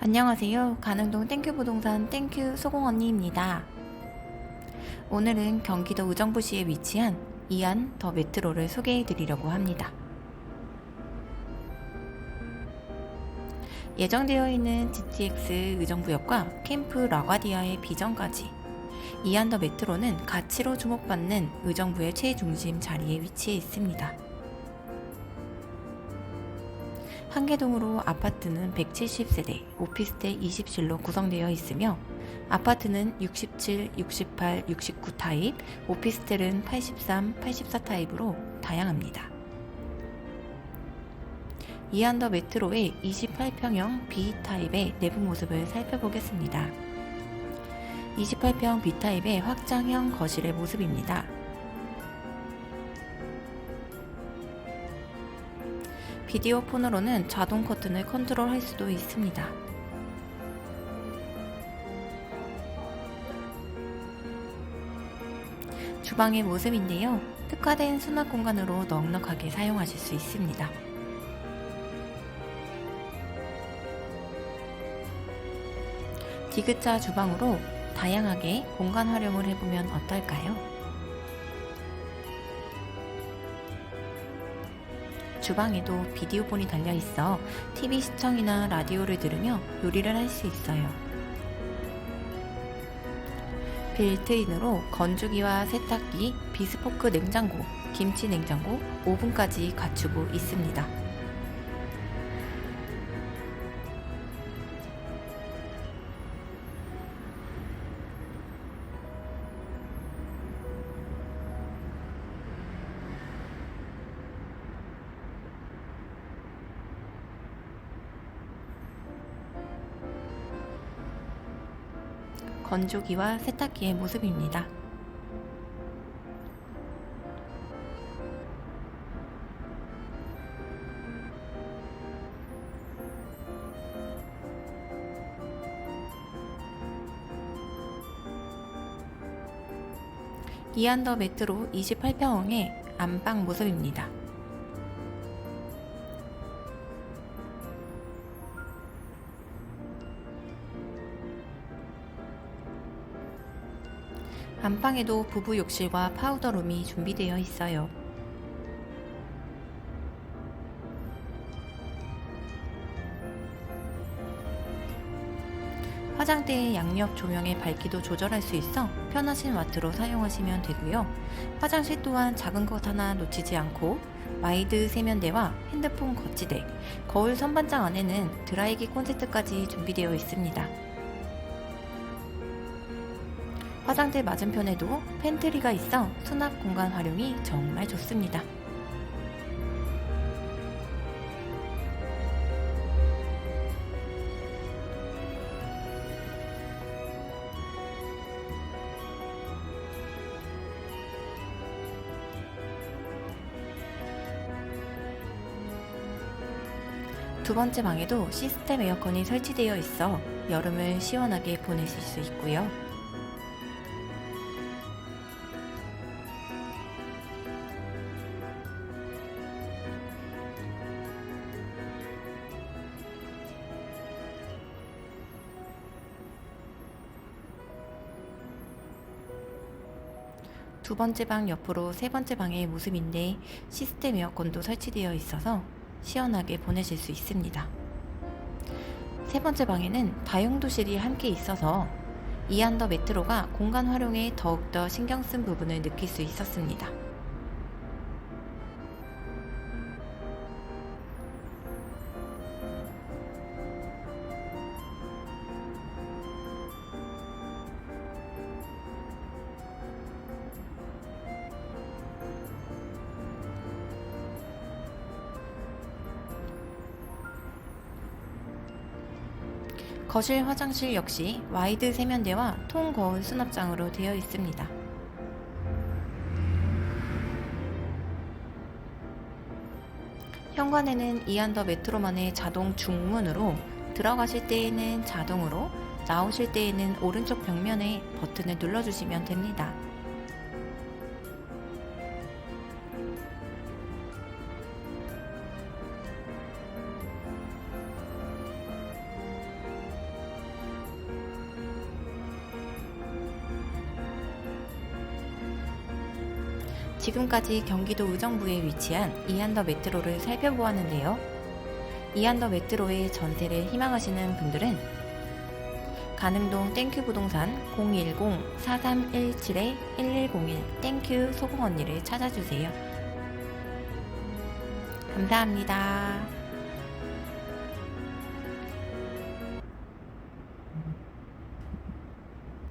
안녕하세요. 가능동 땡큐 부동산 땡큐 소공 언니입니다. 오늘은 경기도 의정부시에 위치한 이안 더 메트로를 소개해 드리려고 합니다. 예정되어 있는 GTX 의정부역과 캠프 라과디아의 비전까지 이안 더 메트로는 가치로 주목받는 의정부의 최중심 자리에 위치해 있습니다. 한계동으로 아파트는 170세대, 오피스텔 20실로 구성되어 있으며 아파트는 67, 68, 69 타입, 오피스텔은 83, 84 타입으로 다양합니다. 이안더 메트로의 28평형 B타입의 내부 모습을 살펴보겠습니다. 28평 B타입의 확장형 거실의 모습입니다. 비디오 폰으로는 자동 커튼을 컨트롤할 수도 있습니다. 주방의 모습인데요. 특화된 수납 공간으로 넉넉하게 사용하실 수 있습니다. 디귿자 주방으로 다양하게 공간 활용을 해보면 어떨까요? 주방에도 비디오폰이 달려 있어 TV 시청이나 라디오를 들으며 요리를 할 수 있어요. 빌트인으로 건조기와 세탁기, 비스포크 냉장고, 김치 냉장고, 오븐까지 갖추고 있습니다. 건조기와 세탁기의 모습입니다. 이안더 메트로 28평형의 안방 모습입니다. 안방에도 부부 욕실과 파우더룸이 준비되어 있어요. 화장대의 양옆 조명의 밝기도 조절할 수 있어 편하신 와트로 사용하시면 되고요. 화장실 또한 작은 것 하나 놓치지 않고 와이드 세면대와 핸드폰 거치대, 거울 선반장 안에는 드라이기 콘센트까지 준비되어 있습니다. 화장대 맞은편에도 팬트리가 있어 수납 공간 활용이 정말 좋습니다. 두 번째 방에도 시스템 에어컨이 설치되어 있어 여름을 시원하게 보내실 수 있고요. 두 번째 방 옆으로 세 번째 방의 모습인데 시스템 에어컨도 설치되어 있어서 시원하게 보내실 수 있습니다. 세 번째 방에는 다용도실이 함께 있어서 이안더 메트로가 공간 활용에 더욱더 신경 쓴 부분을 느낄 수 있었습니다. 거실 화장실 역시 와이드 세면대와 통 거울 수납장으로 되어 있습니다. 현관에는 이안더 메트로만의 자동 중문으로 들어가실 때에는 자동으로 나오실 때에는 오른쪽 벽면에 버튼을 눌러주시면 됩니다. 지금까지 경기도 의정부에 위치한 이한더 메트로를 살펴보았는데요. 이한더 메트로의 전세를 희망하시는 분들은 가능동 땡큐 부동산 010-4317-1101 땡큐 소공 언니를 찾아주세요. 감사합니다.